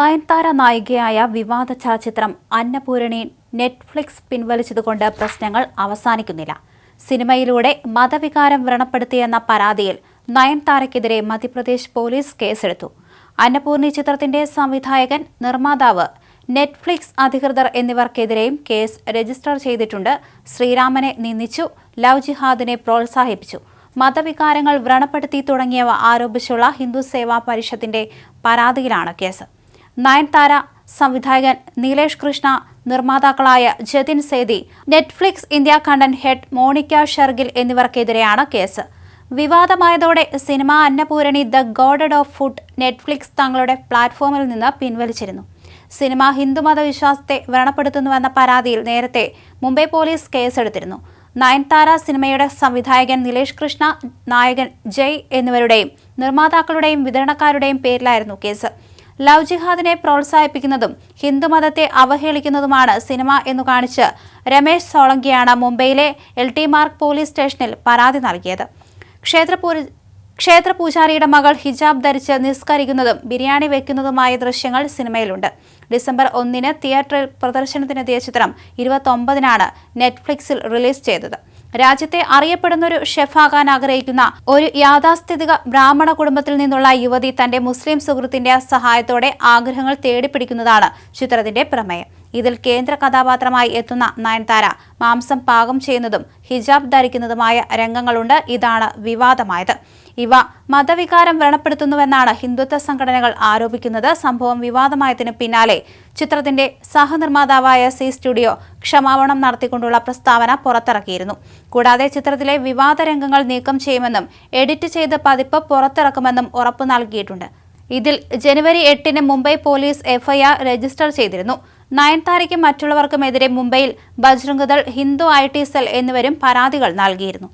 നയൻതാര നായികയായ വിവാദ ചലച്ചിത്രം അന്നപൂരണി നെറ്റ്ഫ്ലിക്സ് പിൻവലിച്ചതുകൊണ്ട് പ്രശ്നങ്ങൾ അവസാനിക്കുന്നില്ല. സിനിമയിലൂടെ മതവികാരം വ്രണപ്പെടുത്തിയെന്ന പരാതിയിൽ നയൻതാരയ്ക്കെതിരെ മധ്യപ്രദേശ് പോലീസ് കേസെടുത്തു. അന്നപൂർണി ചിത്രത്തിന്റെ സംവിധായകൻ നിർമ്മാതാവ് നെറ്റ്ഫ്ലിക്സ് അധികൃതർ എന്നിവർക്കെതിരെയും കേസ് രജിസ്റ്റർ ചെയ്തിട്ടുണ്ട്. ശ്രീരാമനെ നിന്ദിച്ചു ലവ് ജിഹാദിനെ പ്രോത്സാഹിപ്പിച്ചു. മതവികാരങ്ങൾ വ്രണപ്പെടുത്തി തുടങ്ങിയവ ആരോപിച്ചുള്ള ഹിന്ദു സേവാ പരിഷത്തിന്റെ പരാതിയിലാണ് കേസ്. നയൻതാര സംവിധായകൻ Nilesh Krishna നിർമ്മാതാക്കളായ Jatin Sethi Netflix India content head Monika Shergill എന്നിവർക്കെതിരെയാണ് case. വിവാദമായതോടെ cinema Annapoorani the goddess of food Netflix തങ്ങളുടെ പ്ലാറ്റ്ഫോമിൽ നിന്ന് പിൻവലിച്ചിരുന്നു. സിനിമ ഹിന്ദുമത വിശ്വാസത്തെ വ്രണപ്പെടുത്തുന്നുവെന്ന പരാതിയിൽ നേരത്തെ മുംബൈ പോലീസ് കേസെടുത്തിരുന്നു. നയൻതാര സിനിമയുടെ സംവിധായകൻ നിലേഷ് കൃഷ്ണ നായകൻ ജയ് എന്നിവരുടെയും നിർമ്മാതാക്കളുടെയും വിതരണക്കാരുടെയും പേരിലായിരുന്നു കേസ്. ലവ് ജിഹാദിനെ പ്രോത്സാഹിപ്പിക്കുന്നതും ഹിന്ദുമതത്തെ അവഹേളിക്കുന്നതുമാണ് സിനിമ എന്നു കാണിച്ച് രമേശ് സോളങ്കിയാണ് മുംബൈയിലെ എൽ ടി മാർക്ക് പോലീസ് സ്റ്റേഷനിൽ പരാതി നൽകിയത്. ക്ഷേത്ര പൂജാരിയുടെ മകൾ ഹിജാബ് ധരിച്ച് നിസ്കരിക്കുന്നതും ബിരിയാണി വെക്കുന്നതുമായ ദൃശ്യങ്ങൾ സിനിമയിലുണ്ട്. ഡിസംബർ ഒന്നിന് തിയേറ്ററിൽ പ്രദർശനത്തിനെത്തിയ ചിത്രം ഇരുപത്തൊമ്പതിനാണ് നെറ്റ്ഫ്ലിക്സിൽ റിലീസ് ചെയ്തത്. രാജ്യത്തെ അറിയപ്പെടുന്ന ഒരു ഷെഫാകാൻ ആഗ്രഹിക്കുന്ന ഒരു യാഥാസ്ഥിതിക ബ്രാഹ്മണ കുടുംബത്തിൽ നിന്നുള്ള യുവതി തന്റെ മുസ്ലിം സുഹൃത്തിന്റെ സഹായത്തോടെ ആഗ്രഹങ്ങൾ തേടിപ്പിടിക്കുന്നതാണ് ചിത്രത്തിന്റെ പ്രമേയം. ഇതിൽ കേന്ദ്ര കഥാപാത്രമായി എത്തുന്ന നയൻതാര മാംസം പാകം ചെയ്യുന്നതും ഹിജാബ് ധരിക്കുന്നതുമായ രംഗങ്ങളുണ്ട്. ഇതാണ് വിവാദമായത്. ഇവ മതവികാരം വ്രണപ്പെടുത്തുന്നുവെന്നാണ് ഹിന്ദുത്വ സംഘടനകൾ ആരോപിക്കുന്നത്. സംഭവം വിവാദമായതിനു പിന്നാലെ ചിത്രത്തിന്റെ സഹനിർമ്മാതാവായ സി സ്റ്റുഡിയോ ക്ഷമാപണം നടത്തിക്കൊണ്ടുള്ള പ്രസ്താവന പുറത്തിറക്കിയിരുന്നു. കൂടാതെ ചിത്രത്തിലെ വിവാദ രംഗങ്ങൾ നീക്കം ചെയ്യുമെന്നും എഡിറ്റ് ചെയ്ത പതിപ്പ് പുറത്തിറക്കുമെന്നും ഉറപ്പു നൽകിയിട്ടുണ്ട്. ഇതിൽ ജനുവരി എട്ടിന് മുംബൈ പോലീസ് എഫ്ഐആർ രജിസ്റ്റർ ചെയ്തിരുന്നു. നയൻതാരയ്ക്കും മറ്റുള്ളവർക്കുമെതിരെ മുംബൈയിൽ Bajrang Dal Hindu I T cell എന്നിവരും പരാതികൾ നൽകിയിരുന്നു